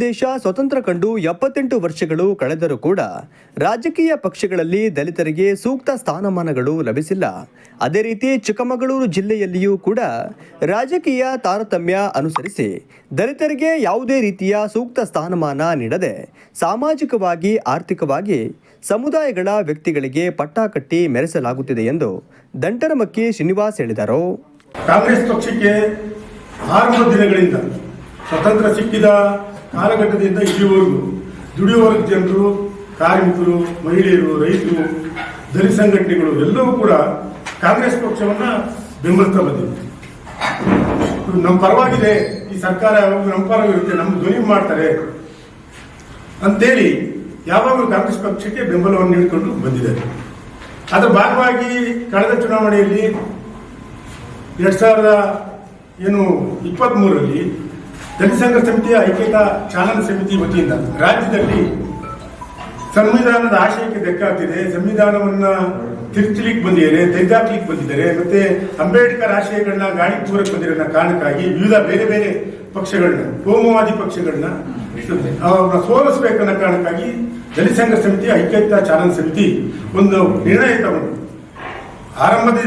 ದೇಶ ಸ್ವತಂತ್ರ ಕಂಡು ಎಪ್ಪತ್ತೆಂಟು ವರ್ಷಗಳು ಕಳೆದರೂ ಕೂಡ ರಾಜಕೀಯ ಪಕ್ಷಗಳಲ್ಲಿ ದಲಿತರಿಗೆ ಸೂಕ್ತ ಸ್ಥಾನಮಾನಗಳು ಲಭಿಸಿಲ್ಲ. ಅದೇ ರೀತಿ ಚಿಕ್ಕಮಗಳೂರು ಜಿಲ್ಲೆಯಲ್ಲಿಯೂ ಕೂಡ ರಾಜಕೀಯ ತಾರತಮ್ಯ ಅನುಸರಿಸಿ ದಲಿತರಿಗೆ ಯಾವುದೇ ರೀತಿಯ ಸೂಕ್ತ ಸ್ಥಾನಮಾನ ನೀಡದೆ ಸಾಮಾಜಿಕವಾಗಿ, ಆರ್ಥಿಕವಾಗಿ ಸಮುದಾಯಗಳ ವ್ಯಕ್ತಿಗಳಿಗೆ ಪಟ್ಟಾಕಟ್ಟಿ ಮೆರೆಸಲಾಗುತ್ತಿದೆ ಎಂದು ದಂಟರಮಕ್ಕಿ ಶ್ರೀನಿವಾಸ್ ಹೇಳಿದರು. ಕಾಂಗ್ರೆಸ್ ಪಕ್ಷಕ್ಕೆ ಆರು ದಿನಗಳಿಂದ ಸ್ವತಂತ್ರ ಸಿಕ್ಕಿದ ಕಾಲಘಟ್ಟದಿಂದ ಇಲ್ಲಿವರೆಗೂ ದುಡಿಯುವವರ್ಗ ಜನರು ಕಾರ್ಮಿಕರು, ಮಹಿಳೆಯರು, ರೈತರು, ದಲಿತ ಸಂಘಟನೆಗಳು ಎಲ್ಲವೂ ಕೂಡ ಕಾಂಗ್ರೆಸ್ ಪಕ್ಷವನ್ನ ಬೆಂಬಲಿಸ್ತಾ ಬಂದಿದೆ ನಮ್ಮ ಪರವಾಗಿದೆ. ಈ ಸರ್ಕಾರ ಯಾವಾಗಲೂ ನಮ್ಮ ಪರವಾಗಿರುತ್ತೆ. ನಮ್ಮ ಧ್ವನಿ ಮಾಡ್ತಾರೆ. ಅಂತೇಳಿ ಯಾವಾಗಲೂ ಕಾಂಗ್ರೆಸ್ ಪಕ್ಷಕ್ಕೆ ಬೆಂಬಲವನ್ನು ನೀಡಿಕೊಂಡು ಬಂದಿದ್ದಾರೆ ಅದರ ಭಾಗವಾಗಿ ಕಳೆದ ಚುನಾವಣೆಯಲ್ಲಿ ಎರಡ್ ಸಾವಿರದ ಏನು ಇಪ್ಪತ್ತ್ ಮೂರರಲ್ಲಿ ದಲಿತ ಸಮಿತಿ ಐಕ್ಯತಾ ಚಾನಲ್ ಸಮಿತಿ ವತಿಯಿಂದ ರಾಜ್ಯದಲ್ಲಿ ಸಂವಿಧಾನದ ಆಶಯಕ್ಕೆ ಧಕ್ಕಾಗ್ತಿದೆ ಸಂವಿಧಾನವನ್ನ ತಿರ್ಚಲಿಕ್ಕೆ ಬಂದಿದ್ದಾರೆ ತೆಗೆದಾಕ್ಲಿಕ್ಕೆ ಬಂದಿದ್ದಾರೆ ಮತ್ತೆ ಅಂಬೇಡ್ಕರ್ ಆಶಯಗಳನ್ನ ಗಾಳಿ ತೂರಕ್ಕೆ ಬಂದಿರೋ ಕಾರಣಕ್ಕಾಗಿ ವಿವಿಧ ಬೇರೆ ಬೇರೆ ಪಕ್ಷಗಳನ್ನ, ಕೋಮವಾದಿ ಪಕ್ಷಗಳನ್ನ ಅವ್ರನ್ನ ಸೋಲಿಸಬೇಕನ್ನೋ ಕಾರಣಕ್ಕಾಗಿ ಜನಸಂಘ ಸಂಘ ಸಮಿತಿ, ಐಕ್ಯತಾ ಚಾಲನ ಸಮಿತಿ ಒಂದು ನಿರ್ಣಯ ತಗೊಂಡು ಆರಂಭದ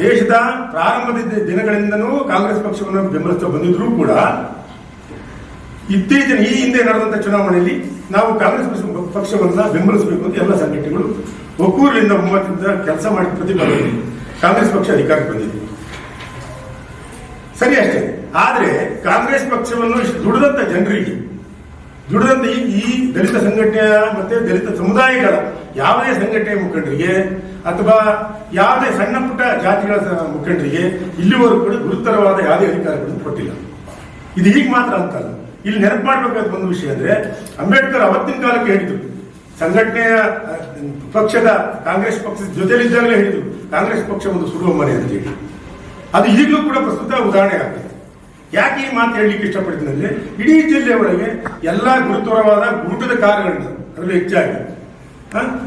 ದೇಶದ ಪ್ರಾರಂಭದ ದಿನಗಳಿಂದನೂ ಕಾಂಗ್ರೆಸ್ ಪಕ್ಷವನ್ನು ಬೆಂಬಲಿಸ್ತಾ ಬಂದಿದ್ರು ಕೂಡ ಇತ್ತೀಚಿನ ಈ ಹಿಂದೆ ನಡೆದಂತ ಚುನಾವಣೆಯಲ್ಲಿ ನಾವು ಕಾಂಗ್ರೆಸ್ ಪಕ್ಷ- ಪಕ್ಷವನ್ನ ಬೆಂಬಲಿಸಬೇಕು ಅಂತ ಎಲ್ಲ ಸಂಘಟನೆಗಳು ಒಕ್ಕೂರಿನಿಂದ ಒಮ್ಮತದಿಂದ ಕೆಲಸ ಮಾಡಿ ಪ್ರತಿಭಟನೆ ಕಾಂಗ್ರೆಸ್ ಪಕ್ಷ ಅಧಿಕಾರಕ್ಕೆ ಬಂದಿದೆ. ಸರಿ ಅಷ್ಟೇ. ಆದರೆ ಕಾಂಗ್ರೆಸ್ ಪಕ್ಷವನ್ನು ದುಡಿದಂತ ಜನರಿಗೆ, ದುಡಿದಂತ ಈ ದಲಿತ ಸಂಘಟನೆ ಮತ್ತೆ ದಲಿತ ಸಮುದಾಯಗಳ ಯಾವುದೇ ಸಂಘಟನೆ ಮುಖಂಡರಿಗೆ ಅಥವಾ ಯಾವುದೇ ಸಣ್ಣ ಪುಟ್ಟ ಜಾತಿಗಳ ಮುಖಂಡರಿಗೆ ಇಲ್ಲಿವರೆಗೂ ಕೂಡ ಗುರುತರವಾದ ಯಾವುದೇ ಅಧಿಕಾರಗಳನ್ನು ಕೊಟ್ಟಿಲ್ಲ. ಇದು ಹೀಗೆ ಮಾತ್ರ ಅಂತಲ್ಲ ಇಲ್ಲಿ ನೆನಪು ಮಾಡಬೇಕಾದ ಒಂದು ವಿಷಯ ಅಂದ್ರೆ ಅಂಬೇಡ್ಕರ್ ಅವತ್ತಿನ ಕಾಲಕ್ಕೆ ಹೇಳಿದ್ರು. ಸಂಘಟನೆಯ ಪಕ್ಷದ ಕಾಂಗ್ರೆಸ್ ಪಕ್ಷದ ಜೊತೆಲಿದ್ದಾಗಲೇ ಹೇಳಿದ್ರು. ಕಾಂಗ್ರೆಸ್ ಪಕ್ಷ ಒಂದು ಸುಡುವ ಮನೆ ಅಂತ ಹೇಳಿ. ಅದು ಈಗಲೂ ಕೂಡ ಪ್ರಸ್ತುತ ಉದಾಹರಣೆ ಆಗ್ತದೆ. ಯಾಕೆ ಈ ಮಾತು ಹೇಳಲಿಕ್ಕೆ ಇಷ್ಟಪಡ್ತೀನಿ ಅಂದ್ರೆ ಇಡೀ ಜಿಲ್ಲೆ ಒಳಗೆ ಎಲ್ಲ ಗುರುತರವಾದ ಗೂಟದ ಕಾರ್ಯಗಳನ್ನ ಅದರಲ್ಲಿ ಹೆಚ್ಚಾಗಿ.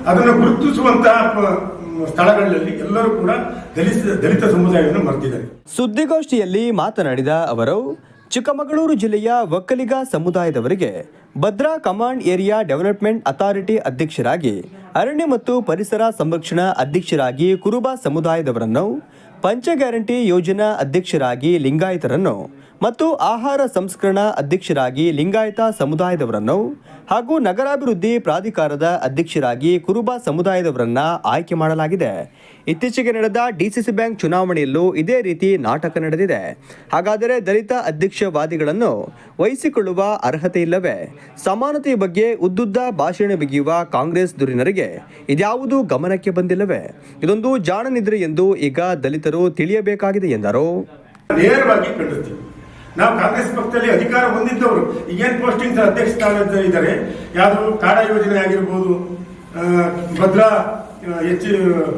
ಅದನ್ನು ಗುರುತಿಸುವಂತಹ ಸ್ಥಳಗಳಲ್ಲಿ ಎಲ್ಲರೂ ಕೂಡ ದಲಿತ ದಲಿತ ಸಮುದಾಯವನ್ನು ಮರೆತಿದ್ದಾರೆ. ಸುದ್ದಿಗೋಷ್ಠಿಯಲ್ಲಿ ಮಾತನಾಡಿದ ಅವರು ಚಿಕ್ಕಮಗಳೂರು ಜಿಲ್ಲೆಯ ಒಕ್ಕಲಿಗ ಸಮುದಾಯದವರಿಗೆ Bhadra command area development authority ಅಧ್ಯಕ್ಷರಾಗಿ, ಅರಣ್ಯ ಮತ್ತು ಪರಿಸರ ಸಂರಕ್ಷಣಾ ಅಧ್ಯಕ್ಷರಾಗಿ ಕುರುಬ ಸಮುದಾಯದವರನ್ನು, ಪಂಚ ಗ್ಯಾರಂಟಿ ಯೋಜನಾ ಅಧ್ಯಕ್ಷರಾಗಿ ಲಿಂಗಾಯತರನ್ನು ಮತ್ತು ಆಹಾರ ಸಂಸ್ಕರಣಾ ಅಧ್ಯಕ್ಷರಾಗಿ ಲಿಂಗಾಯತ ಸಮುದಾಯದವರನ್ನು ಹಾಗೂ ನಗರಾಭಿವೃದ್ಧಿ ಪ್ರಾಧಿಕಾರದ ಅಧ್ಯಕ್ಷರಾಗಿ ಕುರುಬ ಸಮುದಾಯದವರನ್ನ ಆಯ್ಕೆ ಮಾಡಲಾಗಿದೆ. ಇತ್ತೀಚೆಗೆ ನಡೆದ ಡಿಸಿಸಿ ಬ್ಯಾಂಕ್ ಚುನಾವಣೆಯಲ್ಲೂ ಇದೇ ರೀತಿ ನಾಟಕ ನಡೆದಿದೆ. ಹಾಗಾದರೆ ದಲಿತ ಅಧ್ಯಕ್ಷವಾದಿಗಳನ್ನು ವಹಿಸಿಕೊಳ್ಳುವ ಅರ್ಹತೆ ಇಲ್ಲವೇ? ಸಮಾನತೆಯ ಬಗ್ಗೆ ಉದ್ದುದ್ದ ಭಾಷಣ ಬಿಗಿಯುವ ಕಾಂಗ್ರೆಸ್ ದುರಿನರಿಗೆ ಇದ್ಯಾವುದೂ ಗಮನಕ್ಕೆ ಬಂದಿಲ್ಲವೇ? ಇದೊಂದು ಜಾಣನಿದ್ರೆ ಎಂದು ಈಗ ದಲಿತರು ತಿಳಿಯಬೇಕಾಗಿದೆ ಎಂದರು. ನೇರವಾಗಿ ನಾವು ಕಾಂಗ್ರೆಸ್ ಪಕ್ಷದಲ್ಲಿ ಅಧಿಕಾರ ಹೊಂದಿದ್ದವರು ಈಗೇನು ಪೋಸ್ಟಿಂಗ್ ಅಧ್ಯಕ್ಷ ಸ್ಥಾನದ ಇದ್ದಾರೆ ಯಾವುದು ಕಾಡ ಯೋಜನೆ ಆಗಿರ್ಬೋದು ಭದ್ರಾ ಹೆಚ್ಚು,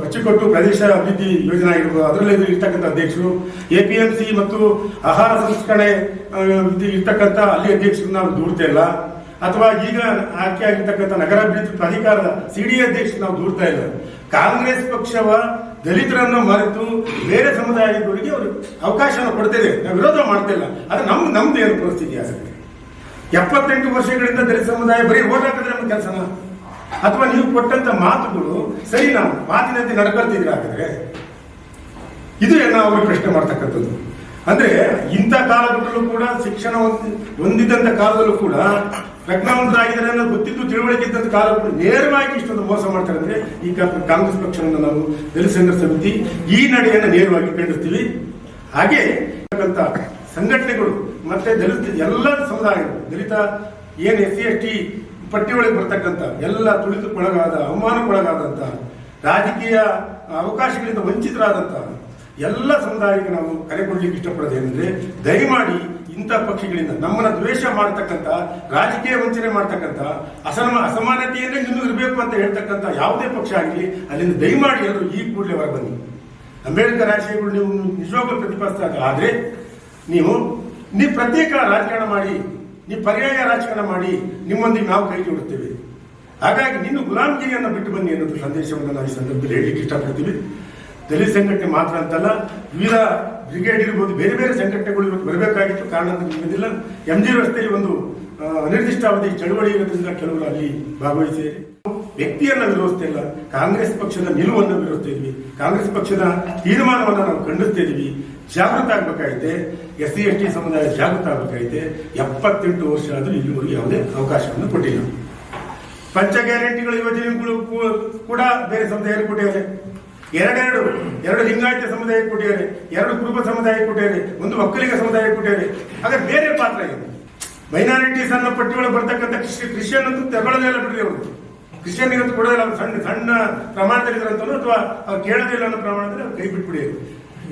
ಅಚ್ಚುಕಟ್ಟು ಪ್ರದೇಶ ಅಭಿವೃದ್ಧಿ ಯೋಜನೆ ಆಗಿರ್ಬೋದು, ಅದರಲ್ಲಿ ಇರ್ತಕ್ಕಂಥ ಅಧ್ಯಕ್ಷರು. ಎ ಪಿ ಎಂ ಸಿ ಮತ್ತು ಆಹಾರ ಸಂಸ್ಕರಣೆ ಇರ್ತಕ್ಕಂಥ ಅಲ್ಲಿ ಅಧ್ಯಕ್ಷರು ನಾವು ದೂಡ್ತಾ ಇಲ್ಲ. ಅಥವಾ ಈಗ ಆಯ್ಕೆ ಆಗಿರ್ತಕ್ಕಂಥ ನಗರಾಭಿವೃದ್ಧಿ ಪ್ರಾಧಿಕಾರದ ಸಿಡಿ ಅಧ್ಯಕ್ಷರು ನಾವು ದೂಡ್ತಾ ಇಲ್ಲ. ಕಾಂಗ್ರೆಸ್ ಪಕ್ಷವ ದಲಿತರನ್ನು ಮರೆತು ಬೇರೆ ಸಮುದಾಯದವರಿಗೆ ಅವರು ಅವಕಾಶವನ್ನು ಕೊಡ್ತೇವೆ ನಾವು ವಿರೋಧ ಮಾಡ್ತಿಲ್ಲ. ಅದು ನಮ್, ನಮ್ದು ಏನು ಪರಿಸ್ಥಿತಿ ಆಸಕ್ತಿ ಎಪ್ಪತ್ತೆಂಟು ವರ್ಷಗಳಿಂದ ದಲಿತ ಸಮುದಾಯ ಬರೀ ಓಟ್ ಹಾಕಿದ್ರೆ ನಮ್ಮ ಕೆಲಸನ ಅಥವಾ ನೀವು ಕೊಟ್ಟಂತ ಮಾತುಗಳು ಸರಿ, ನಾವು ಮಾತಿನಂತೆ ನಡ್ಕೊಳ್ತಿದ್ರೆ ಹಾಕಿದ್ರೆ ಇದು ನಾವು ಅವರು ಪ್ರಶ್ನೆ ಮಾಡ್ತಕ್ಕಂಥದ್ದು. ಅಂದ್ರೆ ಇಂಥ ಕಾಲದಲ್ಲೂ ಕೂಡ, ಶಿಕ್ಷಣ ಹೊಂದಿ- ಹೊಂದಿದ್ದಂತ ಕಾಲದಲ್ಲೂ ಕೂಡ ಪ್ರಜ್ಞಾವಂತರಾಗಿದ್ದಾರೆ ಅನ್ನೋದು ಗೊತ್ತಿದ್ದು ತಿಳುವಳಿಕೆ ಇದ್ದಂತ ಕಾಲಕ್ಕೂ ನೇರವಾಗಿ ಇಷ್ಟೊಂದು ಮೋಸ ಮಾಡ್ತಾರೆ ಅಂದ್ರೆ ಈ ಕಾಂಗ್ರೆಸ್ ಪಕ್ಷವನ್ನು ನಾವು ದಲಿತ ಸಮಿತಿ ಈ ನಡೆಯನ್ನು ನೇರವಾಗಿ ಖಂಡಿಸ್ತೀವಿ. ಹಾಗೆ ಸಂಘಟನೆಗಳು ಮತ್ತೆ ದಲಿತ ಎಲ್ಲ ಸಮುದಾಯಗಳು, ದಲಿತ, ಏನ್ ಎಸ್ ಸಿ ಎಸ್ ಟಿ ಪಟ್ಟಿಯೊಳಗೆ ಬರ್ತಕ್ಕಂಥ ಎಲ್ಲ ತುಳಿತಕ್ಕೊಳಗಾದ ಅವಮಾನಕ್ಕೊಳಗಾದಂತ ರಾಜಕೀಯ ಅವಕಾಶಗಳಿಂದ ವಂಚಿತರಾದಂಥ ಎಲ್ಲ ಸಮುದಾಯಕ್ಕೆ ನಾವು ಕರೆ ಕೊಡ್ಲಿಕ್ಕೆ ಇಷ್ಟಪಡೋದೇನೆಂದ್ರೆ ದಯಮಾಡಿ ಇಂಥ ಪಕ್ಷಗಳಿಂದ ನಮ್ಮನ್ನ ದ್ವೇಷ ಮಾಡತಕ್ಕಂತ ರಾಜಕೀಯ ವಂಚನೆ ಮಾಡತಕ್ಕಂತ ಅಸಮ, ಅಸಮಾನತೆಯನ್ನೇ ಇನ್ನೂ ಇರಬೇಕು ಅಂತ ಹೇಳ್ತಕ್ಕಂಥ ಯಾವುದೇ ಪಕ್ಷ ಆಗಲಿ, ಅಲ್ಲಿಂದ ದಯಮಾಡಿ ಎಲ್ಲರೂ ಈ ಕೂಡಲೇ ಹೊರ ಬನ್ನಿ ಅಂಬೇಡ್ಕರ್ ಆಶಯಗಳು ನೀವು ನಿಜವಾಗ್ಲೂ ಪ್ರತಿಪಾದಿಸ್ತಾ ಇದ್ದಾರೆ. ಆದ್ರೆ ನೀವು ನೀವು ಪ್ರತ್ಯೇಕ ರಾಜಕಾರಣ ಮಾಡಿ, ನೀವು ಪರ್ಯಾಯ ರಾಜಕಾರಣ ಮಾಡಿ, ನಿಮ್ಮೊಂದಿಗೆ ನಾವು ಕೈ ಜೋಡುತ್ತೇವೆ ಹಾಗಾಗಿ ನಿನ್ನ ಗುಲಾಮಗಿರಿಯನ್ನು ಬಿಟ್ಟು ಬನ್ನಿ ಅನ್ನೋದು ಸಂದೇಶವನ್ನು ನಾವು ಈ ಸಂದರ್ಭದಲ್ಲಿ ಹೇಳಲಿಕ್ಕೆ ಇಷ್ಟಪಡ್ತೀವಿ ದಲಿತ ಸಂಘಟನೆ ಮಾತ್ರ ಅಂತಲ್ಲ, ವಿವಿಧ ಬ್ರಿಗೇಡ್ ಇರ್ಬೋದು, ಬೇರೆ ಬೇರೆ ಸಂಘಟನೆಗಳು ಇವತ್ತು ಬರಬೇಕಾಗಿತ್ತು. ಕಾರಣ ಬಂದಿಲ್ಲ ಎಂ ಜಿ ರಸ್ತೆಯಲ್ಲಿ ಒಂದು ಅನಿರ್ದಿಷ್ಟಾವಧಿ ಚಳವಳಿ ಇರೋದ್ರಿಂದ ಕೆಲವರು ಅಲ್ಲಿ ಭಾಗವಹಿಸಿದ್ದಾರೆ ವ್ಯಕ್ತಿಯನ್ನ ವಿರೋಧಿಸ್ತಾ ಇಲ್ಲ. ಕಾಂಗ್ರೆಸ್ ಪಕ್ಷದ ನಿಲುವನ್ನು ವಿರೋಧಿಸ್ತಾ ಇದ್ವಿ. ಕಾಂಗ್ರೆಸ್ ಪಕ್ಷದ ತೀರ್ಮಾನವನ್ನು ನಾವು ಖಂಡಿಸ್ತಾ ಇದೀವಿ. ಜಾಗೃತ ಆಗ್ಬೇಕಾಗಿದೆ ಎಸ್ ಸಿ, ಎಸ್ ಟಿ ಸಮುದಾಯ ಜಾಗೃತ ಆಗ್ಬೇಕಾಗಿದೆ ಎಪ್ಪತ್ತೆಂಟು ವರ್ಷ ಆದರೂ ಇಲ್ಲಿವರೆಗೂ ಯಾವುದೇ ಅವಕಾಶವನ್ನು ಕೊಟ್ಟಿಲ್ಲ. ಪಂಚ ಗ್ಯಾರಂಟಿಗಳ ಯೋಜನೆಗಳು ಕೂಡ ಬೇರೆ ಸಮುದಾಯ ಕೊಟ್ಟಿದ್ದಾರೆ. ಎರಡೆರಡು, ಎರಡು ಲಿಂಗಾಯತ ಸಮುದಾಯಕ್ಕೆ ಕೊಟ್ಟಿದ್ದಾರೆ, ಎರಡು ಕುರುಬ ಸಮುದಾಯ ಕೊಟ್ಟಿದ್ದಾರೆ, ಒಂದು ಒಕ್ಕಲಿಗ ಸಮುದಾಯ ಕೊಟ್ಟಿದ್ದಾರೆ. ಹಾಗೆ ಬೇರೆ ಪಾತ್ರ ಇದೆ ಮೈನಾರಿಟೀಸ್ ಅನ್ನ ಪಟ್ಟಿಯೊಳಗೆ ಬರ್ತಕ್ಕಂಥ ಕ್ರಿಶ್ಚಿ ಕ್ರಿಶ್ಚಿಯನ್ ಅಂತೂ ಇಲ್ಲ ಬಿಡ್ರಿ ಅವರು. ಕ್ರಿಶ್ಚಿಯನ್ ಅಂತ ಕೊಡೋದಿಲ್ಲ, ಅವ್ರು ಸಣ್ಣ ಸಣ್ಣ ಪ್ರಮಾಣದಲ್ಲಿ ಇದ್ರಂತನೋ ಅಥವಾ ಅವ್ರು ಕೇಳೋದಿಲ್ಲ ಅನ್ನೋ ಪ್ರಮಾಣದಲ್ಲಿ ಅವ್ರು ಕೈ ಬಿಟ್ಬಿಡಿ.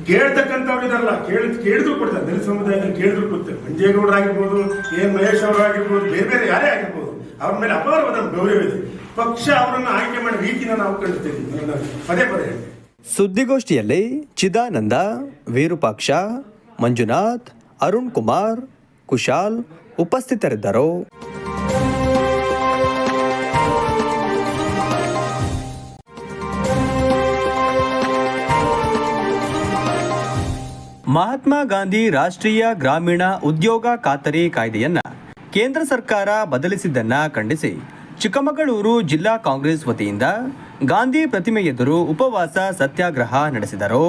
ಕೇಳ್ತಕ್ಕಂಥವ್ರು ಇದಲ್ಲ ಕೇಳ, ಕೇಳಿದ್ರು ಕೊಡ್ತಾರೆ, ದಲಿತ ಸಮುದಾಯದಲ್ಲಿ ಕೇಳಿದ್ರು ಕೊಡ್ತಾರೆ. ಮಂಜೇಗೌಡರಾಗಿರ್ಬೋದು ಎನ್ ಮಹೇಶ್ ಅವರಾಗಿರ್ಬೋದು ಬೇರೆ ಬೇರೆ ಯಾರೇ ಆಗಿರ್ಬೋದು, ಅವ್ರ ಮೇಲೆ ಅಪಾರವಾದ ಗೌರವ ಇದೆ. ಪಕ್ಷ ಅವರನ್ನು ಆಯ್ಕೆ ಮಾಡಿ ರೀತಿನ ನಾವು ಕಂಡುತ್ತೇವೆ ಪದೇ ಪದೇ. ಸುದ್ದಿಗೋಷ್ಠಿಯಲ್ಲಿ ಚಿದಾನಂದ, ವಿರೂಪಾಕ್ಷ, ಮಂಜುನಾಥ್, ಅರುಣ್ ಕುಮಾರ್, ಕುಶಾಲ್ ಉಪಸ್ಥಿತರಿದ್ದರು. ಮಹಾತ್ಮ ಗಾಂಧಿ ರಾಷ್ಟ್ರೀಯ ಗ್ರಾಮೀಣ ಉದ್ಯೋಗ ಖಾತರಿ ಕಾಯ್ದೆಯನ್ನ ಕೇಂದ್ರ ಸರ್ಕಾರ ಬದಲಿಸಿದ್ದನ್ನ ಖಂಡಿಸಿ ಚಿಕ್ಕಮಗಳೂರು ಜಿಲ್ಲಾ ಕಾಂಗ್ರೆಸ್ ವತಿಯಿಂದ ಗಾಂಧಿ ಪ್ರತಿಮೆ ಎದುರು ಉಪವಾಸ ಸತ್ಯಾಗ್ರಹ ನಡೆಸಿದರು.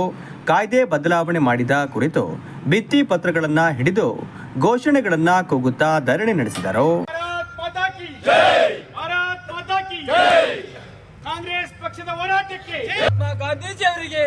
ಕಾಯ್ದೆ ಬದಲಾವಣೆ ಮಾಡಿದ ಕುರಿತು ಭಿತ್ತಿ ಪತ್ರಗಳನ್ನ ಹಿಡಿದು ಘೋಷಣೆಗಳನ್ನ ಕೂಗುತ್ತಾ ಧರಣಿ ನಡೆಸಿದರು. ಕಾಂಗ್ರೆಸ್ ಪಕ್ಷದ ಹೋರಾಟಕ್ಕೆ ಮಹಾತ್ಮ ಗಾಂಧೀಜಿ ಅವರಿಗೆ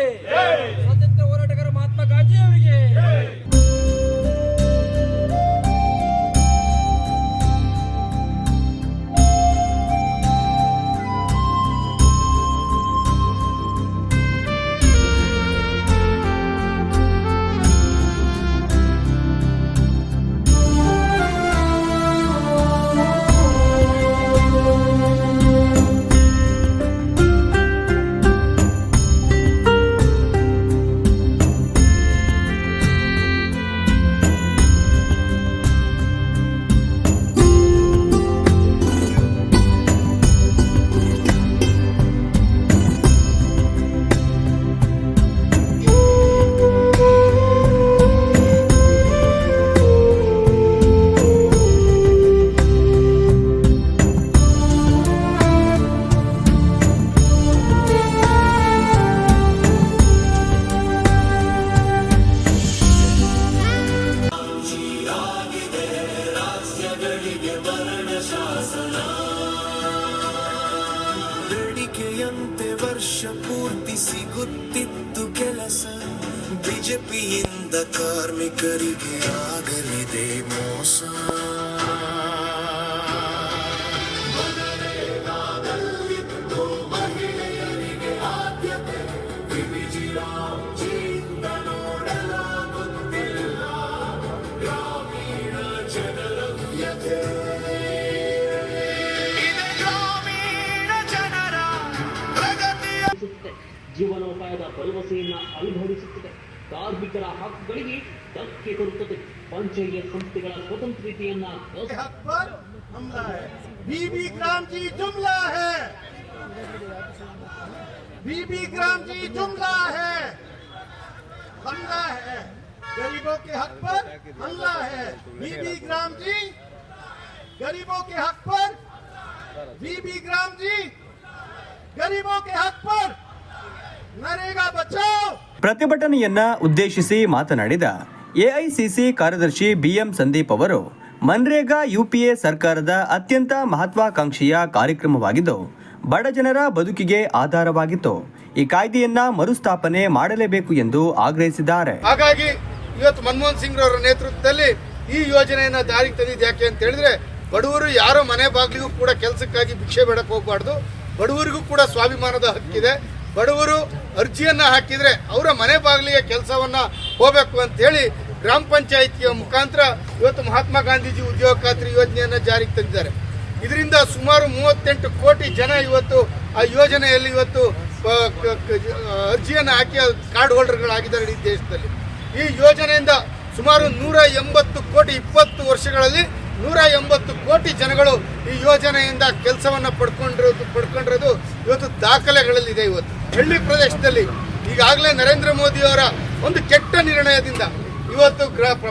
ಭರವಸೆಯನ್ನ ಅನುಭವಿಸುತ್ತದೆ ಕಾರ್ಮಿಕರ ಹಕ್ಕುಗಳಿಗೆ ಧಕ್ಕೆ ಕೊಡುತ್ತದೆ ಪಂಚಾಯತ್ ಸಂಸ್ಥೆಗಳ ಸ್ವತಂತ್ರತೆಯನ್ನ हक पर हमला है बीबी ग्राम जी जुमला है बीबी ग्राम जी जुमला है हमला है गरीबों के हक पर हमला है बीबी ग्राम जी गरीबों के हक पर बीबी ग्राम जी गरीबों के हक पर नरेगा बचाओ ಪ್ರತಿಭಟನೆಯನ್ನ ಉದ್ದೇಶಿಸಿ ಮಾತನಾಡಿದ ಎಐಸಿಸಿ ಕಾರ್ಯದರ್ಶಿ ಬಿಎಂ ಸಂದೀಪ್ ಅವರು ಮನ್ರೇಗಾ ಯುಪಿಎ ಸರ್ಕಾರದ ಅತ್ಯಂತ ಮಹತ್ವಾಕಾಂಕ್ಷೆಯ ಕಾರ್ಯಕ್ರಮವಾಗಿದ್ದು ಬಡಜನರ ಬದುಕಿಗೆ ಆಧಾರವಾಗಿತ್ತು. ಈ ಕಾಯ್ದೆಯನ್ನ ಮರುಸ್ಥಾಪನೆ ಮಾಡಲೇಬೇಕು ಎಂದು ಆಗ್ರಹಿಸಿದ್ದಾರೆ. ಹಾಗಾಗಿ ಇವತ್ತು ಮನಮೋಹನ್ ಸಿಂಗ್ ಅವರ ನೇತೃತ್ವದಲ್ಲಿ ಈ ಯೋಜನೆಯನ್ನ ಜಾರಿಗೆ ತಂದಿದ್ದು ಯಾಕೆ ಅಂತ ಹೇಳಿದ್ರೆ ಬಡವರು ಯಾರೋ ಮನೆ ಬಾಗಿಲಿಗೂ ಕೂಡ ಕೆಲಸಕ್ಕಾಗಿ ಭಿಕ್ಷೆ ಬೇಡಕ್ಕೆ ಹೋಗಬಾರ್ದು. ಬಡವರಿಗೂ ಕೂಡ ಸ್ವಾಭಿಮಾನದ ಹಕ್ಕಿದೆ. ಬಡವರು ಅರ್ಜಿಯನ್ನ ಹಾಕಿದ್ರೆ ಅವರ ಮನೆ ಬಾಗಿಲಿಗೆ ಕೆಲಸವನ್ನ ಹೋಗಬೇಕು ಅಂತ ಹೇಳಿ ಗ್ರಾಮ ಪಂಚಾಯಿತಿಯ ಮುಖಾಂತರ ಇವತ್ತು ಮಹಾತ್ಮ ಗಾಂಧೀಜಿ ಉದ್ಯೋಗ ಖಾತ್ರಿ ಯೋಜನೆಯನ್ನ ಜಾರಿಗೆ ತಂದಿದ್ದಾರೆ. ಇದರಿಂದ ಸುಮಾರು ಮೂವತ್ತೆಂಟು ಕೋಟಿ ಜನ ಇವತ್ತು ಆ ಯೋಜನೆಯಲ್ಲಿ ಇವತ್ತು ಅರ್ಜಿಯನ್ನು ಹಾಕಿ ಕಾರ್ಡ್ ಹೋಲ್ಡರ್ಗಳಾಗಿದ್ದಾರೆ ಇಡೀ ದೇಶದಲ್ಲಿ. ಈ ಯೋಜನೆಯಿಂದ ಸುಮಾರು ನೂರ ಎಂಬತ್ತು ಕೋಟಿ ಇಪ್ಪತ್ತು ವರ್ಷಗಳಲ್ಲಿ ನೂರ ಎಂಬತ್ತು ಕೋಟಿ ಜನಗಳು ಈ ಯೋಜನೆಯಿಂದ ಕೆಲಸವನ್ನ ಪಡ್ಕೊಂಡಿರೋದು ಪಡ್ಕೊಂಡಿರೋದು ಇವತ್ತು ದಾಖಲೆಗಳಲ್ಲಿದೆ ಇವತ್ತು. ಹಳ್ಳಿ ಪ್ರದೇಶದಲ್ಲಿ ಈಗಾಗಲೇ ನರೇಂದ್ರ ಮೋದಿ ಅವರ ಒಂದು ಕೆಟ್ಟ ನಿರ್ಣಯದಿಂದ ಇವತ್ತು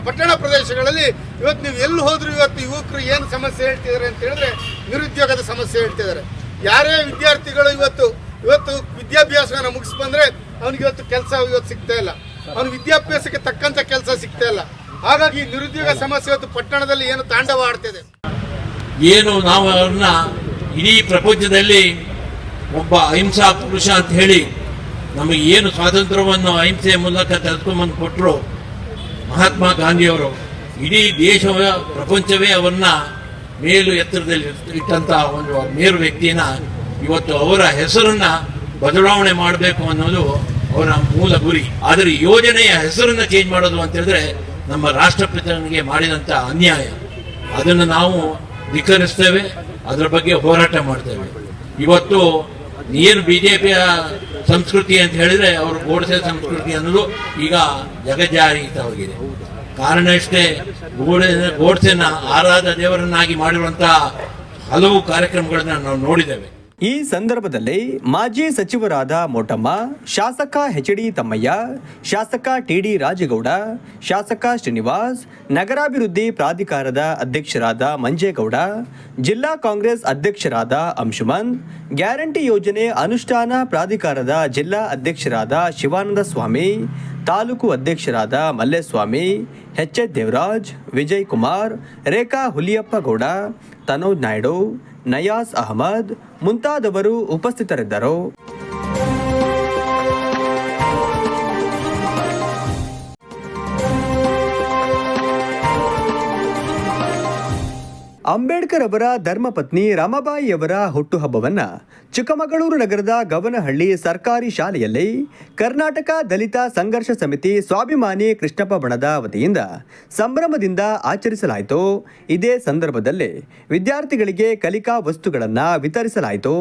ಪಟ್ಟಣ ಪ್ರದೇಶಗಳಲ್ಲಿ ಇವತ್ತು ನೀವು ಎಲ್ಲಿ ಹೋದ್ರು ಇವತ್ತು ಯುವಕರು ಏನು ಸಮಸ್ಯೆ ಹೇಳ್ತಿದ್ದಾರೆ ಅಂತ ಹೇಳಿದ್ರೆ ನಿರುದ್ಯೋಗದ ಸಮಸ್ಯೆ ಹೇಳ್ತಿದ್ದಾರೆ. ಯಾರೇ ವಿದ್ಯಾರ್ಥಿಗಳು ಇವತ್ತು ಇವತ್ತು ವಿದ್ಯಾಭ್ಯಾಸವನ್ನು ಮುಗಿಸ್ ಬಂದ್ರೆ ಅವನಿಗೆ ಇವತ್ತು ಕೆಲಸ ಇವತ್ತು ಸಿಗ್ತಾ ಇಲ್ಲ. ಅವನ ವಿದ್ಯಾಭ್ಯಾಸಕ್ಕೆ ತಕ್ಕಂತ ಕೆಲಸ ಸಿಗ್ತಾ ಇಲ್ಲ. ಹಾಗಾಗಿ ನಿರುದ್ಯೋಗ ಸಮಸ್ಯೆ ಇವತ್ತು ಪಟ್ಟಣದಲ್ಲಿ ಏನು ತಾಂಡವ ಆಡ್ತಿದೆ. ಏನು ನಾವು ಅವ್ರನ್ನ ಇಡೀ ಪ್ರಪಂಚದಲ್ಲಿ ಒಬ್ಬ ಅಹಿಂಸಾ ಪುರುಷ ಅಂತ ಹೇಳಿ ನಮಗೆ ಏನು ಸ್ವಾತಂತ್ರ್ಯವನ್ನು ಅಹಿಂಸೆಯ ಮೂಲಕ ತೆಗೆದುಕೊಂಬಂದು ಕೊಟ್ಟರು ಮಹಾತ್ಮ ಗಾಂಧಿಯವರು, ಇಡೀ ದೇಶವ, ಪ್ರಪಂಚವೇ ಅವನ್ನ ಮೇಲು ಎತ್ತರದಲ್ಲಿ ಇಟ್ಟಂತಹ ಒಂದು ಮೇರು ವ್ಯಕ್ತಿನ ಇವತ್ತು ಅವರ ಹೆಸರನ್ನ ಬದಲಾವಣೆ ಮಾಡಬೇಕು ಅನ್ನೋದು ಅವರ ಮೂಲ ಗುರಿ. ಆದರೆ ಯೋಜನೆಯ ಹೆಸರನ್ನ ಚೇಂಜ್ ಮಾಡೋದು ಅಂತ ಹೇಳಿದ್ರೆ ನಮ್ಮ ರಾಷ್ಟ್ರಪಿತನಿಗೆ ಮಾಡಿದಂಥ ಅನ್ಯಾಯ. ಅದನ್ನು ನಾವು ಧಿಕ್ಕರಿಸ್ತೇವೆ, ಅದರ ಬಗ್ಗೆ ಹೋರಾಟ ಮಾಡ್ತೇವೆ. ಇವತ್ತು ಏನು ಪಿಯ ಸಂಸ್ಕೃತಿ ಅಂತ ಹೇಳಿದ್ರೆ ಅವರು ಗೋಡ್ಸೆ ಸಂಸ್ಕೃತಿ ಅನ್ನೋದು ಈಗ ಜಗಜ್ಜಾರಿತವಾಗಿದೆ ಕಾರಣ ಇಷ್ಟೇ, ಗೋಡೆ ಗೋಡ್ಸೆನ ಆರಾಧ ದೇವರನ್ನಾಗಿ ಮಾಡಿರುವಂತಹ ಹಲವು ಕಾರ್ಯಕ್ರಮಗಳನ್ನ ನಾವು ನೋಡಿದ್ದೇವೆ. ಈ ಸಂದರ್ಭದಲ್ಲಿ ಮಾಜಿ ಸಚಿವರಾದ ಮೋಟಮ್ಮ, ಶಾಸಕ ಎಚ್ ಡಿ ತಮ್ಮಯ್ಯ, ಶಾಸಕ ಟಿಡಿ ರಾಜೇಗೌಡ, ಶಾಸಕ ಶ್ರೀನಿವಾಸ್, ನಗರಾಭಿವೃದ್ಧಿ ಪ್ರಾಧಿಕಾರದ ಅಧ್ಯಕ್ಷರಾದ ಮಂಜೇಗೌಡ, ಜಿಲ್ಲಾ ಕಾಂಗ್ರೆಸ್ ಅಧ್ಯಕ್ಷರಾದ ಅಂಶುಮನ್, ಗ್ಯಾರಂಟಿ ಯೋಜನೆ ಅನುಷ್ಠಾನ ಪ್ರಾಧಿಕಾರದ ಜಿಲ್ಲಾ ಅಧ್ಯಕ್ಷರಾದ ಶಿವಾನಂದ ಸ್ವಾಮಿ, ತಾಲೂಕು ಅಧ್ಯಕ್ಷರಾದ ಮಲ್ಲೇಸ್ವಾಮಿ, ಎಚ್ ಎಚ್ ದೇವರಾಜ್, ವಿಜಯ್ ಕುಮಾರ್, ರೇಖಾ ಹುಲಿಯಪ್ಪಗೌಡ, ತನೋಜ್ ನಾಯ್ಡು ನಯಾಸ್ ಅಹಮದ್ ಮುಂತಾದವರು ಉಪಸ್ಥಿತರಿದ್ದರು. ಅಂಬೇಡ್ಕರ್ ಅವರ ಧರ್ಮಪತ್ನಿ ರಮಾಬಾಯಿಯವರ ಹುಟ್ಟುಹಬ್ಬವನ್ನು ಚಿಕ್ಕಮಗಳೂರು ನಗರದ ಗವನಹಳ್ಳಿ ಸರ್ಕಾರಿ ಶಾಲೆಯಲ್ಲಿ ಕರ್ನಾಟಕ ದಲಿತ ಸಂಘರ್ಷ ಸಮಿತಿ ಸ್ವಾಭಿಮಾನಿ ಕೃಷ್ಣಪ್ಪ ಬಣದ ವತಿಯಿಂದ ಸಂಭ್ರಮದಿಂದ ಆಚರಿಸಲಾಯಿತು. ಇದೇ ಸಂದರ್ಭದಲ್ಲಿ ವಿದ್ಯಾರ್ಥಿಗಳಿಗೆ ಕಲಿಕಾ ವಸ್ತುಗಳನ್ನು ವಿತರಿಸಲಾಯಿತು.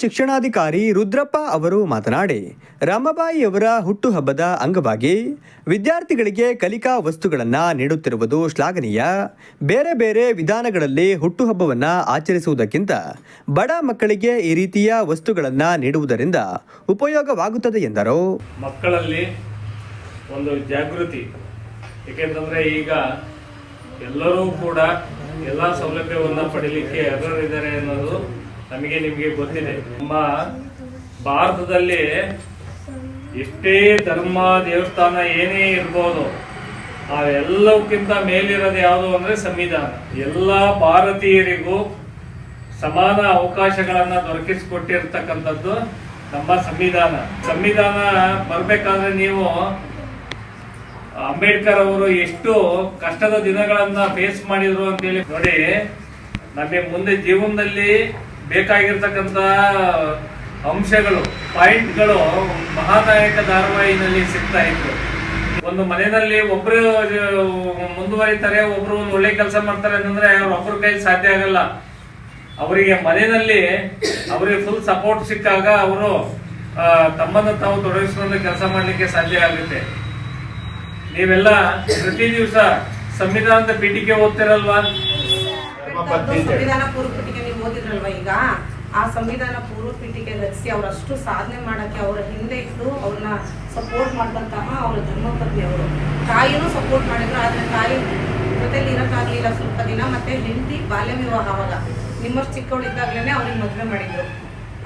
ಶಿಕ್ಷಣಾಧಿಕಾರಿ ರುದ್ರಪ್ಪ ಅವರು ಮಾತನಾಡಿ ರಾಮಬಾಯಿಯವರ ಹುಟ್ಟುಹಬ್ಬದ ಅಂಗವಾಗಿ ವಿದ್ಯಾರ್ಥಿಗಳಿಗೆ ಕಲಿಕಾ ವಸ್ತುಗಳನ್ನು ನೀಡುತ್ತಿರುವುದು ಶ್ಲಾಘನೀಯ. ಬೇರೆ ಬೇರೆ ವಿಧಾನಗಳಲ್ಲಿ ಹುಟ್ಟುಹಬ್ಬವನ್ನು ಆಚರಿಸುವುದಕ್ಕಿಂತ ಬಡ ಮಕ್ಕಳಿಗೆ ಈ ರೀತಿಯ ವಸ್ತುಗಳನ್ನು ನೀಡುವುದರಿಂದ ಉಪಯೋಗವಾಗುತ್ತದೆ ಎಂದರು. ಮಕ್ಕಳಲ್ಲಿ ಒಂದು ಜಾಗೃತಿ. ಏಕೆಂತಂದ್ರೆ ಈಗ ಎಲ್ಲರೂ ಕೂಡ ಎಲ್ಲ ಸೌಲಭ್ಯವನ್ನು ಪಡೀಲಿಕ್ಕೆ ಅರ್ಹರಿದ್ದಾರೆ ಅನ್ನೋದು ನಮಗೆ ನಿಮಗೆ ಗೊತ್ತಿದೆ. ನಮ್ಮ ಭಾರತದಲ್ಲಿ ಎಷ್ಟೇ ಧರ್ಮ, ದೇವಸ್ಥಾನ ಏನೇ ಇರ್ಬೋದು ಆ ಎಲ್ಲಕ್ಕಿಂತ ಮೇಲಿರೋದು ಯಾವುದು ಅಂದ್ರೆ ಸಂವಿಧಾನ. ಎಲ್ಲ ಭಾರತೀಯರಿಗೂ ಸಮಾನ ಅವಕಾಶಗಳನ್ನ ದೊರಕಿಸಿಕೊಟ್ಟಿರ್ತಕ್ಕಂಥದ್ದು ನಮ್ಮ ಸಂವಿಧಾನ. ಸಂವಿಧಾನ ಬರ್ಬೇಕಾದ್ರೆ ನೀವು ಅಂಬೇಡ್ಕರ್ ಅವರು ಎಷ್ಟು ಕಷ್ಟದ ದಿನಗಳನ್ನ ಫೇಸ್ ಮಾಡಿದ್ರು ಅಂತೇಳಿ ನೋಡಿ, ನಮಗೆ ಮುಂದೆ ಜೀವನದಲ್ಲಿ ಬೇಕಾಗಿರ್ತಕ್ಕಂಥ ಅಂಶಗಳು, ಪಾಯಿಂಟ್ಗಳು ಮಹಾನಾಯಕ ಧಾರಾವಾಹಿನಲ್ಲಿ ಸಿಗ್ತಾ ಇತ್ತು. ಒಂದು ಮನೆಯಲ್ಲಿ ಒಬ್ರು, ಮುಂದುವರಿತಾರೆ, ಒಬ್ರು ಒಂದು ಒಳ್ಳೆ ಕೆಲಸ ಮಾಡ್ತಾರೆ ಅಂತಂದ್ರೆ ಅವ್ರ ಒಬ್ಬರ ಕೈ ಸಾಧ್ಯ ಆಗಲ್ಲ. ಅವರಿಗೆ ಮನೆಯಲ್ಲಿ ಅವರಿಗೆ ಫುಲ್ ಸಪೋರ್ಟ್ ಸಿಕ್ಕಾಗ ಅವರು ತಮ್ಮನ್ನು ತಾವು ತೊಡಗಿಸಿಕೊಂಡು ಕೆಲಸ ಮಾಡಲಿಕ್ಕೆ ಸಾಧ್ಯ ಆಗುತ್ತೆ. ನೀವೆಲ್ಲ ಪ್ರತಿ ದಿವಸ ಸಂವಿಧಾನದ ಪೀಠಿಕೆ ಓದ್ತಿರಲ್ವಾ? ಓದಿದ್ರಲ್ವಾ ಈಗ? ಆ ಸಂವಿಧಾನ ಪೂರ್ವ ಪೀಠಿಕೆ ರಚಿಸಿ ಅವರಷ್ಟು ಸಾಧನೆ ಮಾಡಕ್ಕೆ ಅವರ ಹಿಂದೆ ಇಟ್ಟು ಅವ್ರನ್ನ ಸಪೋರ್ಟ್ ಮಾಡಿದಂತಹ ಅವರ ಧರ್ಮಪತ್ನಿ ಅವರು. ತಾಯಿನೂ ಸಪೋರ್ಟ್ ಮಾಡಿದ್ರು, ಆದರೆ ತಾಯಿ ಜೊತೆಲಿ ಇರೋಕ್ಕಾಗಲಿಲ್ಲ ಸ್ವಲ್ಪ ದಿನ, ಮತ್ತೆ ಹೆಂಡತಿ ಬಾಲ್ಯ ವಿವಾಹ ಅವಾಗ. ನಿಮ್ಮಷ್ಟು ಚಿಕ್ಕವಳಿದ್ದಾಗಲೇ ಅವ್ರಿಗೆ ಮದುವೆ ಮಾಡಿದ್ರು.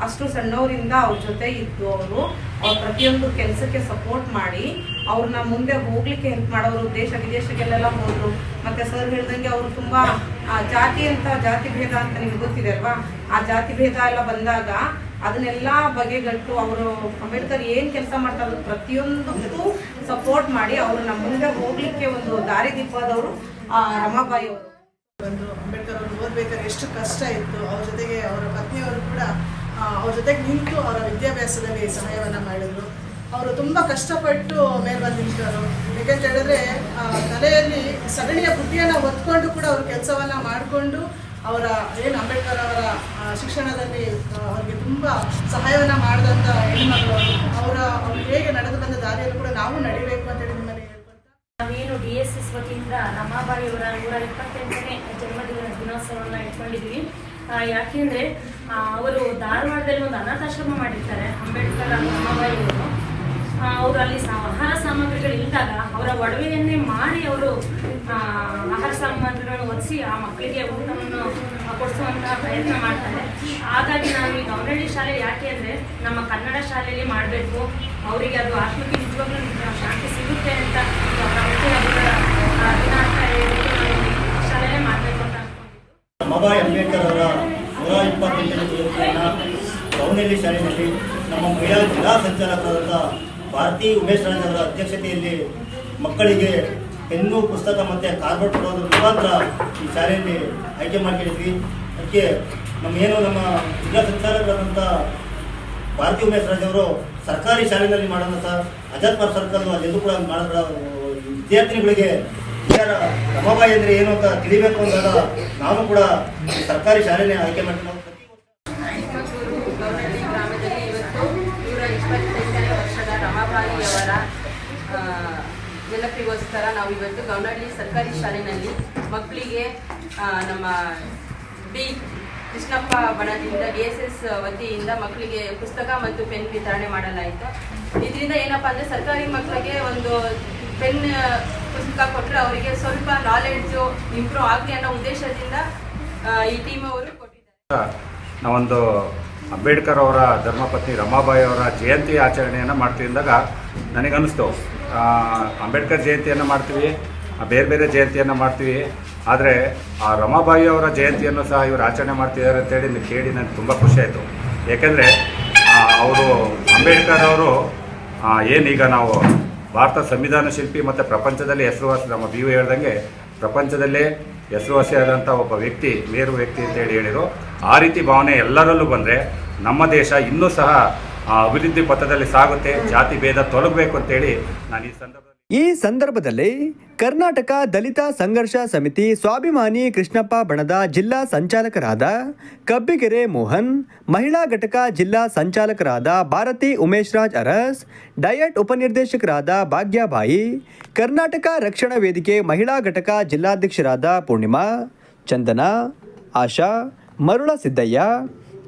ಅಷ್ಟು ಸಣ್ಣವರಿಂದ ಅವ್ರ ಜೊತೆ ಇದ್ದು ಅವರು, ಅವ್ರ ಪ್ರತಿಯೊಂದು ಕೆಲಸಕ್ಕೆ ಸಪೋರ್ಟ್ ಮಾಡಿ ಅವ್ರನ್ನ ಮುಂದೆ ಹೋಗ್ಲಿಕ್ಕೆ ಹೆಲ್ಪ್ ಮಾಡೋರು ದೇಶ ವಿದೇಶಕ್ಕೆಲ್ಲೆಲ್ಲ ಹೋದ್ರು. ಮತ್ತೆ ಸರ್ ಹೇಳ್ದಂಗೆ ಅವರು ತುಂಬಾ ಆ, ಜಾತಿ ಅಂತ ಜಾತಿ ಭೇದ ಅಂತ ನಿಮ್ಗೆ ಗೊತ್ತಿದೆ ಅಲ್ವಾ? ಆ ಜಾತಿ ಭೇದ ಎಲ್ಲ ಬಂದಾಗ ಅದನ್ನೆಲ್ಲ ಬಗೆಗಟ್ಟು ಅವರು ಅಂಬೇಡ್ಕರ್ ಏನ್ ಕೆಲಸ ಮಾಡ್ತಾರೆ ಪ್ರತಿಯೊಂದಕ್ಕೂ ಸಪೋರ್ಟ್ ಮಾಡಿ ಅವ್ರನ್ನ ಮುಂದೆ ಹೋಗ್ಲಿಕ್ಕೆ ಒಂದು ದಾರಿದೀಪದವರು ಆ ರಮಾಬಾಯಿ ಅವರು. ಬಂದು ಅಂಬೇಡ್ಕರ್ ಅವರು ಓದ್ಬೇಕಾದ್ರೆ ಎಷ್ಟು ಕಷ್ಟ ಇತ್ತು. ಅವ್ರ ಜೊತೆಗೆ ಅವರ ಪತ್ನಿಯವರು ಕೂಡ ಅವ್ರ ಜೊತೆಗೆ ನಿಂತು ಅವರ ವಿದ್ಯಾಭ್ಯಾಸದಲ್ಲಿ ಸಹಾಯವನ್ನ ಮಾಡಿದ್ರು. ಅವರು ತುಂಬಾ ಕಷ್ಟಪಟ್ಟು ಮೇಲೆ ಬಂದು ಯಾಕಂತ ಹೇಳಿದ್ರೆ ತಲೆಯಲ್ಲಿ ಸಗಣಿಯ ಬುದ್ಧಿಯನ್ನು ಹೊತ್ಕೊಂಡು ಕೂಡ ಅವರು ಕೆಲಸವನ್ನು ಮಾಡಿಕೊಂಡು ಅವರ ಏನು ಅಂಬೇಡ್ಕರ್ ಅವರ ಶಿಕ್ಷಣದಲ್ಲಿ ಅವರಿಗೆ ತುಂಬ ಸಹಾಯವನ್ನು ಮಾಡಿದಂಥ ಹೆಣ್ಮಗಳು ಅವರ. ಅವ್ರು ಹೇಗೆ ನಡೆದು ಬಂದ ದಾರಿಯಲ್ಲಿ ಕೂಡ ನಾವು ನಡಿಬೇಕು ಅಂತೇಳಿ ನಿಮ್ಮಲ್ಲಿ ಹೇಳ್ಕೊಳ್ತಾ ನಾವೇನು ಡಿ ಎಸ್ ಎಸ್ ವತಿಯಿಂದ ನಮ್ಮಬಾಯಿಯವರ ನೂರ ಇಪ್ಪತ್ತೆಂಟನೇ ಜನ್ಮದಿನ ದಿನೋತ್ಸವವನ್ನು ಇಟ್ಕೊಂಡಿದ್ದೀವಿ ಯಾಕೆಂದರೆ ಅವರು ಧಾರವಾಡದಲ್ಲಿ ಒಂದು ಅನಾಥಾಶ್ರಮ ಮಾಡಿರ್ತಾರೆ, ಅಂಬೇಡ್ಕರ್, ರಮಾಬಾಯಿ ಅವರು ಆ, ಅವರು ಅಲ್ಲಿ ಸಾ- ಆಹಾರ ಸಾಮಗ್ರಿಗಳು ಇದ್ದಾಗ ಅವರ ಒಡವೆಯನ್ನೇ ಮಾಡಿ ಅವರು ಆಹಾರ ಸಾಮಗ್ರಿಗಳನ್ನು ಒದಿಸಿ ಆ ಮಕ್ಕಳಿಗೆ ಊಟವನ್ನು ಕೊಡಿಸುವಂತಹ ಪ್ರಯತ್ನ ಮಾಡ್ತಾರೆ. ಹಾಗಾಗಿ ನಾವು ಈ ಗೌರಳ್ಳಿ ಶಾಲೆ ಯಾಕೆ ಅಂದರೆ ನಮ್ಮ ಕನ್ನಡ ಶಾಲೆಯಲ್ಲಿ ಮಾಡಬೇಕು. ಅವರಿಗೆ ಅದು ಆತ್ಮಕ್ಕೆ ನಿಜವಾಗ್ಲೂ ಶಾಂತಿ ಸಿಗುತ್ತೆ ಅಂತ ಶಾಲೆಯಲ್ಲೇ ಮಾಡಬೇಕು ಅಂತ ಅನ್ಕೊಂಡಿದ್ದು ಅಂಬೇಡ್ಕರ್ ಅವರ ನೂರ ಇಪ್ಪತ್ತೆಂಟನೇ ಜಯಂತಿಯನ್ನು ಗೌನಹಳ್ಳಿ ಶಾಲೆಯಲ್ಲಿ ನಮ್ಮ ಮಹಿಳಾ ಜಿಲ್ಲಾ ಸಂಚಾಲಕರಾದ ಭಾರತಿ ಉಮೇಶ್ ರಾಜ್ ಅವರ ಅಧ್ಯಕ್ಷತೆಯಲ್ಲಿ ಮಕ್ಕಳಿಗೆ ಹೆಣ್ಣು ಪುಸ್ತಕ ಮತ್ತು ಕಾರ್ಬೋರ್ಡ್ ಕೊಡೋದ್ರ ಮುಖಾಂತರ ಈ ಶಾಲೆಯಲ್ಲಿ ಆಯ್ಕೆ ಮಾಡ್ಕೊಂಡಿದ್ವಿ. ಅದಕ್ಕೆ ನಮ್ಮ ಏನು ನಮ್ಮ ಜಿಲ್ಲಾ ಸಂಚಾಲಕರಾದಂಥ ಭಾರತಿ ಉಮೇಶ್ ರಾಜವರು ಸರ್ಕಾರಿ ಶಾಲೆಯಲ್ಲಿ ಮಾಡೋದಂಥ ಅಜಾದ್ ಪಾರ್ ಸರ್ಕಲ್ ಅಲ್ಲೆಲ್ಲೂ ಕೂಡ ಮಾಡೋದ್ರ ವಿದ್ಯಾರ್ಥಿನಿಗಳಿಗೆ ಯಾರ ರಮಾಬಾಯಿ ಅಂದರೆ ಏನು ಅಂತ ತಿಳಿಬೇಕು ಅಂದಾಗ ನಾನು ಕೂಡ ಸರ್ಕಾರಿ ಶಾಲೆನೇ ಆಯ್ಕೆ ಮಾಡಿ ನಾವು ಪ್ರತಿ ವರ್ಷ ಚಿಕ್ಕಮಗಳೂರು ಗೌನಹಳ್ಳಿ ಗ್ರಾಮದಲ್ಲಿ ಇವತ್ತು ನೂರ ಇಪ್ಪತ್ತೆಂಟನೇ ವರ್ಷದ ರಮಾಬಾಯಿಯವರ ಆ, ನೆನಪಿಗೋಸ್ಕರ ನಾವು ಇವತ್ತು ಗೌನಹಳ್ಳಿ ಸರ್ಕಾರಿ ಶಾಲೆಯಲ್ಲಿ ಮಕ್ಕಳಿಗೆ ನಮ್ಮ ಬಿ ಕೃಷ್ಣಪ್ಪ ಬಣದಿಂದ, ಡಿ ಎಸ್ ಎಸ್ ವತಿಯಿಂದ ಮಕ್ಕಳಿಗೆ ಪುಸ್ತಕ ಮತ್ತು ಪೆನ್ ವಿತರಣೆ ಮಾಡಲಾಯಿತು. ಇದರಿಂದ ಏನಪ್ಪ ಅಂದ್ರೆ ಸರ್ಕಾರಿ ಮಕ್ಕಳಿಗೆ ಒಂದು ಪೆನ್ ಪುಸ್ತಕ ಕೊಟ್ಟರೆ ಅವರಿಗೆ ಸ್ವಲ್ಪ ನಾಲೆಡ್ಜು ಇಂಪ್ರೂವ್ ಆಗಲಿ ಅನ್ನೋ ಉದ್ದೇಶದಿಂದ ಈ ಟೀಮ್ ಅವರು ಕೊಟ್ಟಿದ್ದಾರೆ. ನಾವೊಂದು ಅಂಬೇಡ್ಕರ್ ಅವರ ಧರ್ಮಪತ್ನಿ ರಮಾಬಾಯಿ ಅವರ ಜಯಂತಿ ಆಚರಣೆಯನ್ನು ಮಾಡ್ತೀವಿ ಅಂದಾಗ ನನಗನ್ನಿಸ್ತು. ಆ, ಅಂಬೇಡ್ಕರ್ ಜಯಂತಿಯನ್ನು ಮಾಡ್ತೀವಿ ಬೇರೆ ಬೇರೆ ಜಯಂತಿಯನ್ನು ಮಾಡ್ತೀವಿ ಆದರೆ ಆ ರಮಾಬಾಯಿ ಅವರ ಜಯಂತಿಯನ್ನು ಸಹ ಇವರು ಆಚರಣೆ ಮಾಡ್ತಿದ್ದಾರೆ ಅಂತೇಳಿ ನನಗೆ ಕೇಳಿ ನನಗೆ ತುಂಬ ಖುಷಿಯಾಯಿತು ಏಕೆಂದರೆ ಅವರು ಅಂಬೇಡ್ಕರ್ ಅವರು ಏನೀಗ ನಾವು ಭಾರತ ಸಂವಿಧಾನ ಶಿಲ್ಪಿ ಮತ್ತು ಪ್ರಪಂಚದಲ್ಲಿ ಹೆಸರುವಾಸಿ ನಮ್ಮ ಬಿ ಯು ಹೇಳ್ದಂಗೆ ಪ್ರಪಂಚದಲ್ಲೇ ಹೆಸರುವಾಸಿಯಾದಂಥ ಒಬ್ಬ ವ್ಯಕ್ತಿ ಮೇರು ವ್ಯಕ್ತಿ ಅಂತೇಳಿ ಹೇಳಿದರು. ಆ ರೀತಿ ಭಾವನೆ ಎಲ್ಲರಲ್ಲೂ ಬಂದರೆ ನಮ್ಮ ದೇಶ ಇನ್ನೂ ಸಹ ಆ, ಅಭಿವೃದ್ಧಿ ಪಥದಲ್ಲಿ ಸಾಗುತ್ತೆ ಜಾತಿ ಭೇದ ತೊಲಗಬೇಕು ಅಂತೇಳಿ ನಾನು ಈ ಸಂದರ್ಭದಲ್ಲಿ ಈ ಸಂದರ್ಭದಲ್ಲಿ ಕರ್ನಾಟಕ ದಲಿತ ಸಂಘರ್ಷ ಸಮಿತಿ ಸ್ವಾಭಿಮಾನಿ ಕೃಷ್ಣಪ್ಪ ಬಣದ ಜಿಲ್ಲಾ ಸಂಚಾಲಕರಾದ ಕಬ್ಬಿಗೆರೆ ಮೋಹನ್ ಮಹಿಳಾ ಘಟಕ ಜಿಲ್ಲಾ ಸಂಚಾಲಕರಾದ ಭಾರತಿ ಉಮೇಶ್ ರಾಜ್ ಅರಸ್ ಡಯಟ್ ಉಪನಿರ್ದೇಶಕರಾದ ಭಾಗ್ಯಬಾಯಿ ಕರ್ನಾಟಕ ರಕ್ಷಣಾ ವೇದಿಕೆ ಮಹಿಳಾ ಘಟಕ ಜಿಲ್ಲಾಧ್ಯಕ್ಷರಾದ ಪೂರ್ಣಿಮಾ ಚಂದನಾ ಆಶಾ ಮರುಳ ಸಿದ್ದಯ್ಯ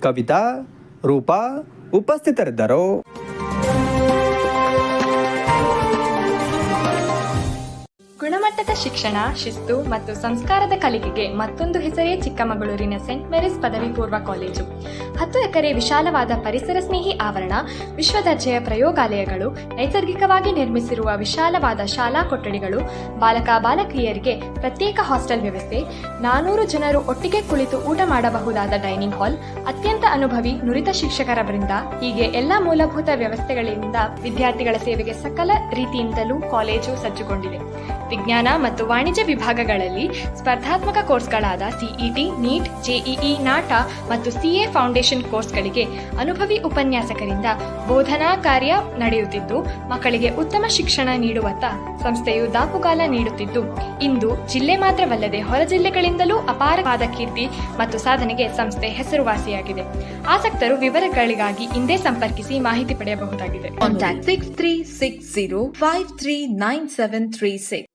ಕವಿತಾ ರೂಪಾ ಉಪಸ್ಥಿತರಿದ್ದರು? ಗುಣಮಟ್ಟದ ಶಿಕ್ಷಣ, ಶಿಸ್ತು ಮತ್ತು ಸಂಸ್ಕಾರದ ಕಲಿಕೆಗೆ ಮತ್ತೊಂದು ಹೆಸರೇ ಚಿಕ್ಕಮಗಳೂರಿನ ಸೆಂಟ್ ಮೇರಿಸ್ ಪದವಿ ಪೂರ್ವ ಕಾಲೇಜು. ಹತ್ತು ಎಕರೆ ವಿಶಾಲವಾದ ಪರಿಸರ ಸ್ನೇಹಿ ಆವರಣ ವಿಶ್ವ ದರ್ಜೆಯ ಪ್ರಯೋಗಾಲಯಗಳು, ನೈಸರ್ಗಿಕವಾಗಿ ನಿರ್ಮಿಸಿರುವ ವಿಶಾಲವಾದ ಶಾಲಾ ಕೊಠಡಿಗಳು, ಬಾಲಕ ಬಾಲಕಿಯರಿಗೆ ಪ್ರತ್ಯೇಕ ಹಾಸ್ಟೆಲ್ ವ್ಯವಸ್ಥೆ, ನಾನೂರು ಜನರು ಒಟ್ಟಿಗೆ ಕುಳಿತು ಊಟ ಮಾಡಬಹುದಾದ ಡೈನಿಂಗ್ ಹಾಲ್, ಅತ್ಯಂತ ಅನುಭವಿ ನುರಿತ ಶಿಕ್ಷಕರ ಬೃಂದ, ಹೀಗೆ ಎಲ್ಲ ಮೂಲಭೂತ ವ್ಯವಸ್ಥೆಗಳಿಂದ ವಿದ್ಯಾರ್ಥಿಗಳ ಸೇವೆಗೆ ಸಕಲ ರೀತಿಯಿಂದಲೂ ಕಾಲೇಜು ಸಜ್ಜುಗೊಂಡಿದೆ. ವಿಜ್ಞಾನ ಶಿಕ್ಷಣ ಮತ್ತು ವಾಣಿಜ್ಯ ವಿಭಾಗಗಳಲ್ಲಿ ಸ್ಪರ್ಧಾತ್ಮಕ ಕೋರ್ಸ್ಗಳಾದ ಸಿಇಟಿ ನೀಟ್ ಜೆಇಇ ನಾಟ ಮತ್ತು ಸಿಎ ಫೌಂಡೇಶನ್ ಕೋರ್ಸ್ಗಳಿಗೆ ಅನುಭವಿ ಉಪನ್ಯಾಸಕರಿಂದ ಬೋಧನಾ ಕಾರ್ಯ ನಡೆಯುತ್ತಿದ್ದು, ಮಕ್ಕಳಿಗೆ ಉತ್ತಮ ಶಿಕ್ಷಣ ನೀಡುವತ್ತ ಸಂಸ್ಥೆಯು ದಾಪುಗಾಲ ನೀಡುತ್ತಿದ್ದು, ಇಂದು ಜಿಲ್ಲೆ ಮಾತ್ರವಲ್ಲದೆ ಹೊರ ಜಿಲ್ಲೆಗಳಿಂದಲೂ ಅಪಾರವಾದ ಕೀರ್ತಿ ಮತ್ತು ಸಾಧನೆಗೆ ಸಂಸ್ಥೆ ಹೆಸರುವಾಸಿಯಾಗಿದೆ. ಆಸಕ್ತರು ವಿವರಗಳಿಗಾಗಿ ಇಂದೇ ಸಂಪರ್ಕಿಸಿ ಮಾಹಿತಿ ಪಡೆಯಬಹುದಾಗಿದೆ. Six three six zero five three nine seven three six